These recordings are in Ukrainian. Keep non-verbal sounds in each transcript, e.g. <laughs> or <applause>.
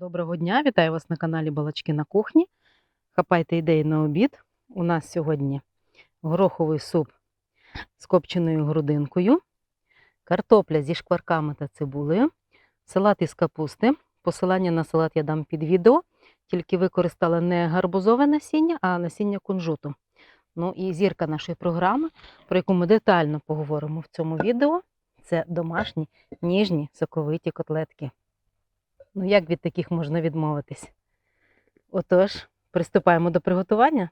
Доброго дня, вітаю вас на каналі Балачки на кухні. Хапайте ідеї на обід. У нас сьогодні гороховий суп з копченою грудинкою, картопля зі шкварками та цибулею, салат із капусти. Посилання на салат я дам під відео, тільки використала не гарбузове насіння, а насіння кунжуту. Ну і зірка нашої програми, про яку ми детально поговоримо в цьому відео, це домашні ніжні соковиті котлетки. Ну, як від таких можна відмовитись? Отож, приступаємо до приготування.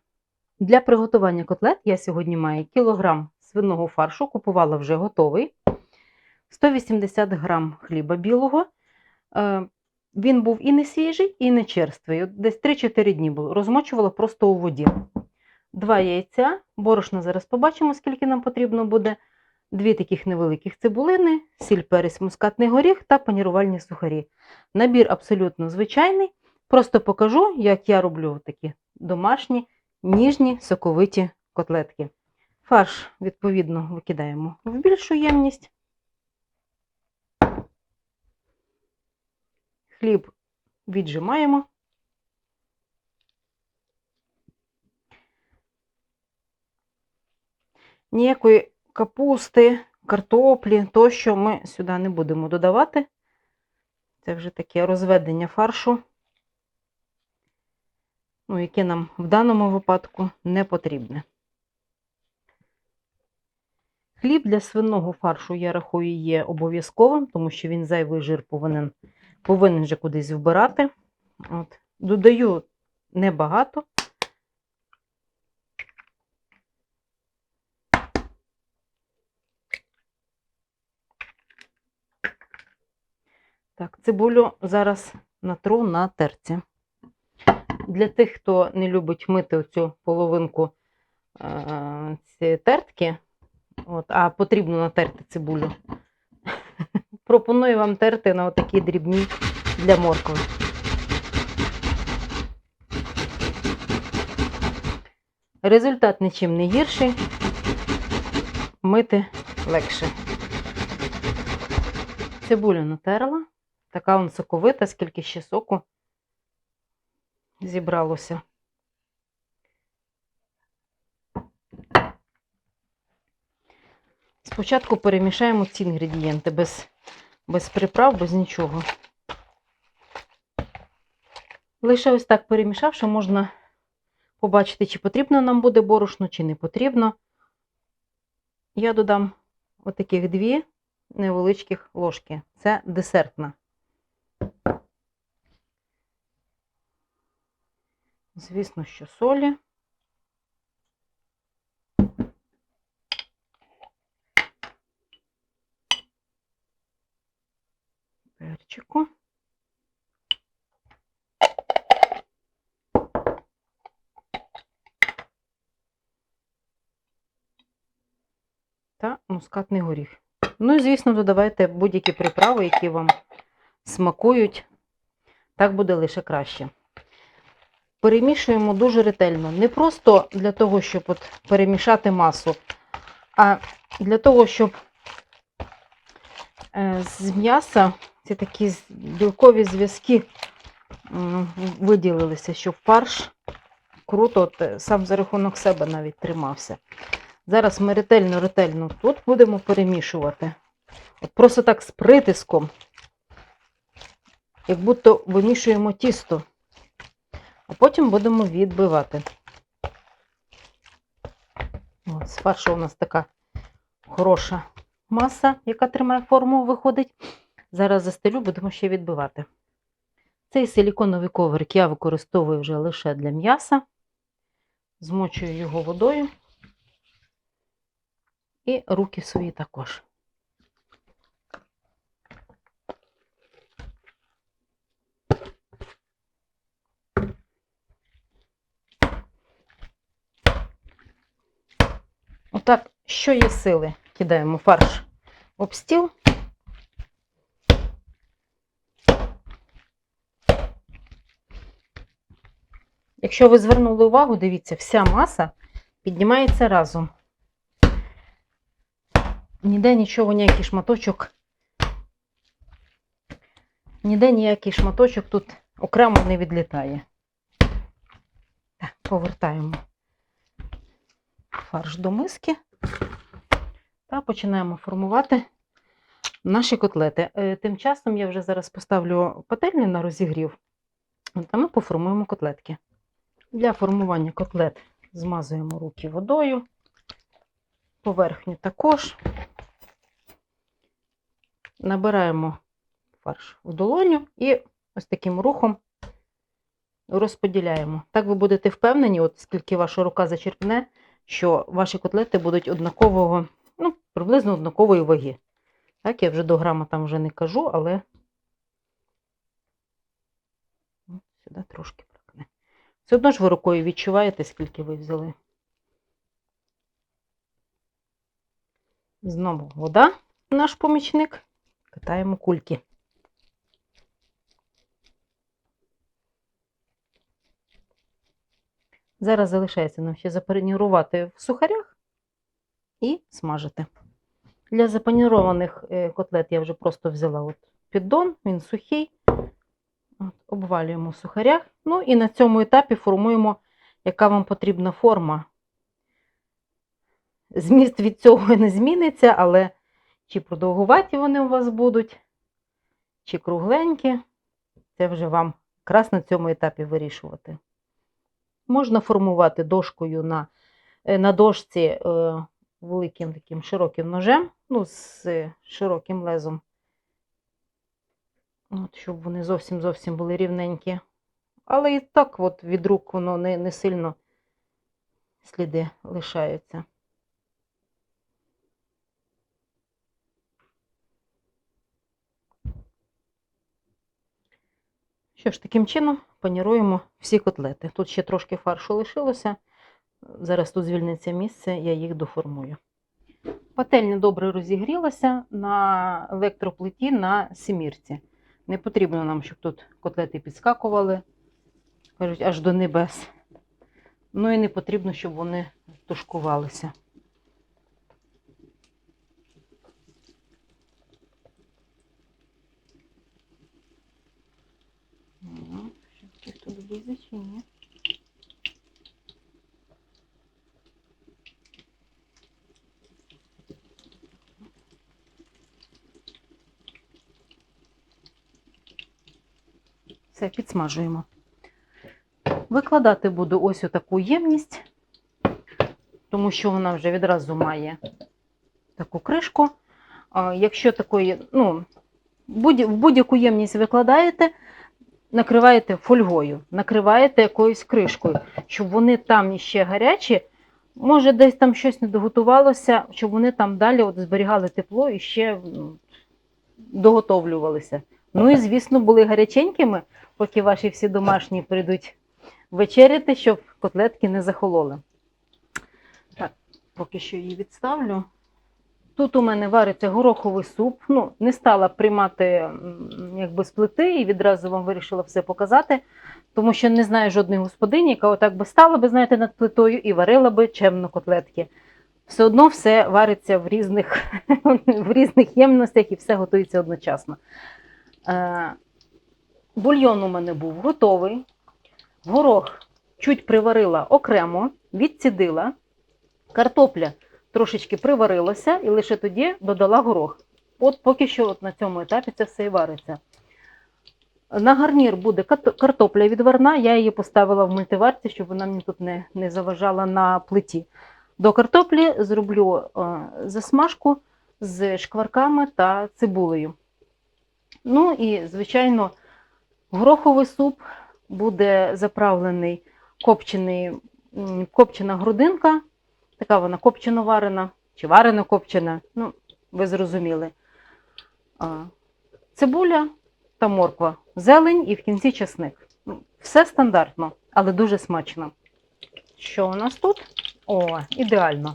Для приготування котлет я сьогодні маю кілограм свиного фаршу, купувала вже готовий, 180 грам хліба білого. Е, Він був і не свіжий, і не черствий. Десь 3-4 дні було. Розмочувала просто у воді. Два яйця, борошна зараз побачимо, скільки нам потрібно буде. Дві таких невеликих цибулини, сіль, перець, мускатний горіх та панірувальні сухарі. Набір абсолютно звичайний. Просто покажу, як я роблю такі домашні, ніжні, соковиті котлетки. Фарш, відповідно, викидаємо в більшу ємність. Хліб віджимаємо. Ніякої капусти, картоплі, тощо ми сюди не будемо додавати. Це вже таке розведення фаршу, ну, яке нам в даному випадку не потрібне. Хліб для свиного фаршу, я рахую, є обов'язковим, тому що він зайвий жир повинен, повинен вже кудись вбирати. От. Додаю небагато. Так, цибулю зараз натру на терці. Для тих, хто не любить мити оцю половинку е, тертки, от, а потрібно натерти цибулю, <laughs> пропоную вам терти на отакі дрібні для моркви. Результат нічим не гірший, мити легше. Цибулю натерла. Така он соковита, скільки ще соку зібралося. Спочатку перемішаємо ці інгредієнти без, без приправ, без нічого. Лише ось так перемішавши, можна побачити, чи потрібно нам буде борошно, чи не потрібно. Я додам отаких дві невеличких ложки. Це десертна. Звісно, що солі. Перчику. Та мускатний горіх. Ну і, звісно, додавайте будь-які приправи, які вам смакують. Так буде лише краще перемішуємо дуже ретельно. Не просто для того, щоб от перемішати масу, а для того, щоб е, з м'яса ці такі білкові зв'язки виділилися, щоб фарш круто от, е, сам за рахунок себе навіть тримався. Зараз ми ретельно-ретельно тут будемо перемішувати. От Просто так з притиском, як будто вимішуємо тісто а потім будемо відбивати. З фаршу у нас така хороша маса, яка тримає форму, виходить. Зараз застелю, будемо ще відбивати. Цей силіконовий коврик я використовую вже лише для м'яса, змочую його водою і руки свої також. Отак, що є сили, кидаємо фарш об стіл. Якщо ви звернули увагу, дивіться, вся маса піднімається разом. Ніде нічого, ніякий шматочок, ніде ніякий шматочок тут окремо не відлітає. Так, повертаємо фарш до миски та починаємо формувати наші котлети. Е, Тим часом я вже зараз поставлю пательню на розігрів, та ми поформуємо котлетки. Для формування котлет змазуємо руки водою, поверхню також. Набираємо фарш в долоню і ось таким рухом розподіляємо. Так ви будете впевнені, от скільки ваша рука зачерпне, що ваші котлети будуть однакового, ну, приблизно однакової ваги. Так, я вже до грама там вже не кажу, але сюди трошки прокне. Все одно ж ви рукою відчуваєте, скільки ви взяли. Знову вода, наш помічник. Катаємо кульки. Зараз залишається нам ще запанірувати в сухарях і смажити. Для запанірованих е, котлет я вже просто взяла от піддон, він сухий. От, обвалюємо в сухарях. Ну і на цьому етапі формуємо, яка вам потрібна форма. Зміст від цього не зміниться, але чи продовгуваті вони у вас будуть, чи кругленькі, це вже вам якраз на цьому етапі вирішувати. Можна формувати дошкою на, е, на дошці е, великим таким широким ножем, ну, з широким лезом. От, щоб вони зовсім зовсім були рівненькі. Але і так от від рук воно не, не сильно сліди лишаються. Що ж, таким чином паніруємо всі котлети. Тут ще трошки фаршу лишилося. Зараз тут звільниться місце, я їх доформую. Пательня добре розігрілася на електроплиті на семірці. Не потрібно нам, щоб тут котлети підскакували, кажуть, аж до небес. Ну і не потрібно, щоб вони тушкувалися. Ну, щось тут влізе чи? Все, підсмажуємо. Викладати буду ось у таку ємність, тому що вона вже відразу має таку кришку. Якщо такої, ну, в будь-яку ємність викладаєте, накриваєте фольгою, накриваєте якоюсь кришкою, щоб вони там іще гарячі, може десь там щось не доготувалося, щоб вони там далі от зберігали тепло і ще доготовлювалися. Ну і, звісно, були гаряченькими, поки ваші всі домашні прийдуть вечеряти, щоб котлетки не захололи. Так, поки що її відставлю. Тут у мене вариться гороховий суп. Ну, не стала приймати якби з плити і відразу вам вирішила все показати, тому що не знаю жодної господині, яка отак би стала би, знаєте, над плитою і варила би чемно котлетки. Все одно все вариться в різних, <laughs> в різних ємностях і все готується одночасно. Е, Бульйон у мене був готовий. Горох чуть приварила окремо, відцідила. Картопля трошечки приварилася і лише тоді додала горох. От поки що от на цьому етапі це все і вариться. На гарнір буде картопля відварна, я її поставила в мультиварці, щоб вона мені тут не, не заважала на плиті. До картоплі зроблю е, засмажку з шкварками та цибулею. Ну і, звичайно, гороховий суп буде заправлений копчений, копчена грудинка, така вона копчено варена чи варено копчена, ну, ви зрозуміли. Цибуля та морква, зелень і в кінці чесник. Ну, Все стандартно, але дуже смачно. Що у нас тут? О, ідеально.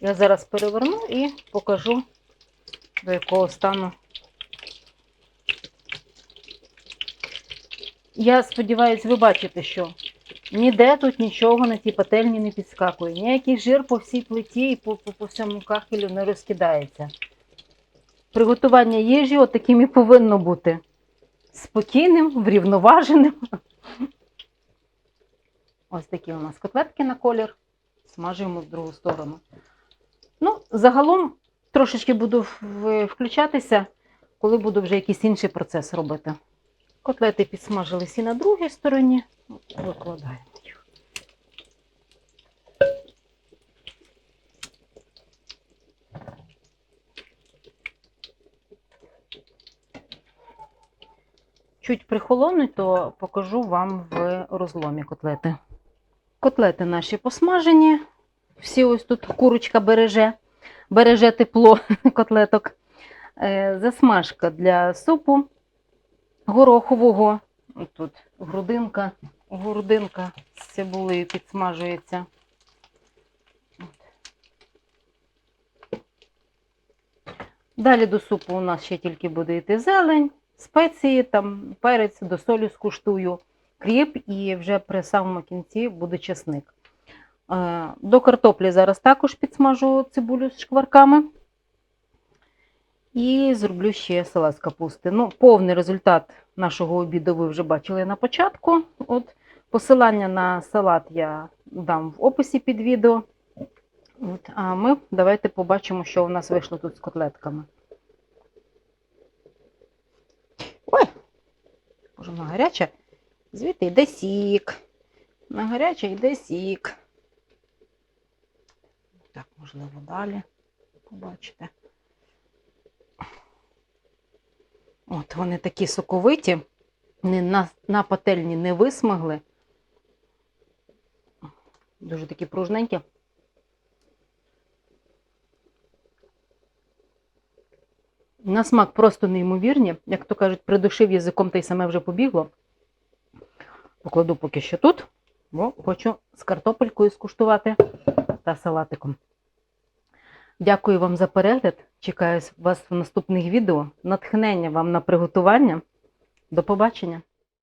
Я зараз переверну і покажу, до якого стану Я сподіваюся, ви бачите, що ніде тут нічого на тій пательні не підскакує. Ніякий жир по всій плиті і по, по, по всьому кахелю не розкидається. Приготування їжі от таким і повинно бути. спокійним, врівноваженим. <laughs> Ось такі у нас котлетки на колір. Смажуємо з другу сторону. Ну, загалом трошечки буду включатися, коли буду вже якийсь інший процес робити. Котлети підсмажились і на другій стороні. Викладаємо їх. Чуть прихолонуть, то покажу вам в розломі котлети. Котлети наші посмажені. Всі ось тут курочка береже, береже тепло <laughs> котлеток. Е, Засмажка для супу горохового. Тут грудинка, грудинка з цибулею підсмажується. Далі до супу у нас ще тільки буде йти зелень, спеції, там перець, до солі скуштую, кріп і вже при самому кінці буде чесник. Е, До картоплі зараз також підсмажу цибулю з шкварками. І зроблю ще салат з капусти. Ну, повний результат нашого обіду ви вже бачили на початку. От, посилання на салат я дам в описі під відео. От, а ми давайте побачимо, що у нас вийшло тут з котлетками. Ой! Боже, вона гаряча. Звідти йде сік. На гаряче йде сік. Так, можливо, далі побачите. От вони такі соковиті, не на, на пательні не висмагли. Дуже такі пружненькі. На смак просто неймовірні. Як то кажуть, придушив язиком та й саме вже побігло. Покладу поки що тут, бо хочу з картопелькою скуштувати та салатиком. Дякую вам за перегляд. Чекаю вас в наступних відео. Натхнення вам на приготування. До побачення!